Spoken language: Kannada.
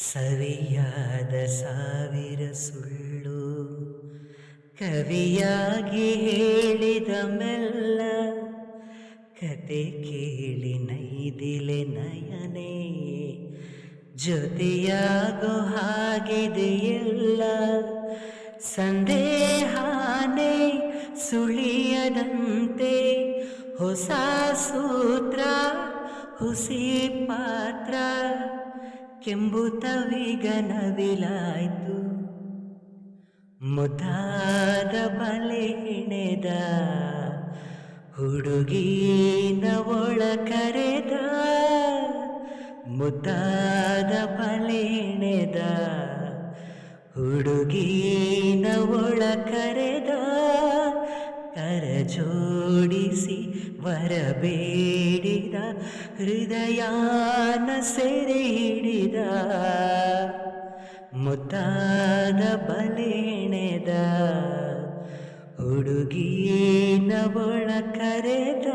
ಸವಿಯಾದ ಸಾವಿರ ಸುಳ್ಳು. ಕವಿಯಾಗಿ ಹೇಳಿದ ಮೆಲ್ಲ, ಕತೆ ಕೇಳಿ ನೈದಿಲೆ ನಯನೇ. ಜೊತೆಯಾಗೋ ಹಾಗಿದೆಯಲ್ಲ ಸಂದೇಹಾನೆ ಸುಳಿಯದಂತೆ. ಹೊಸ ಸೂತ್ರ, ಹುಸಿ ಪಾತ್ರ. ಕೆಂಬುತವಿಗನವಿಲಾಯ್ತು ಮುದಾದ ಬಲೆ ಹೆಣೆದ ಹುಡುಗಿನ ಒಳ ಕರೆದ. ಮುದ್ದಾದ ಬಲೆ ಹೆಣೆದ ಹುಡುಗಿನ ಒಳ ಕರೆದ. ಕರ ಜೋಡಿಸಿ ವರಬೇಡಿದ ಹೃದಯಾನ ಸೆರೆ ಹಿಡಿದ ಮುತ್ತಾದ ಬಲೆಣೆದ ಹುಡುಗಿನ ಒಳ ಕರೆದ.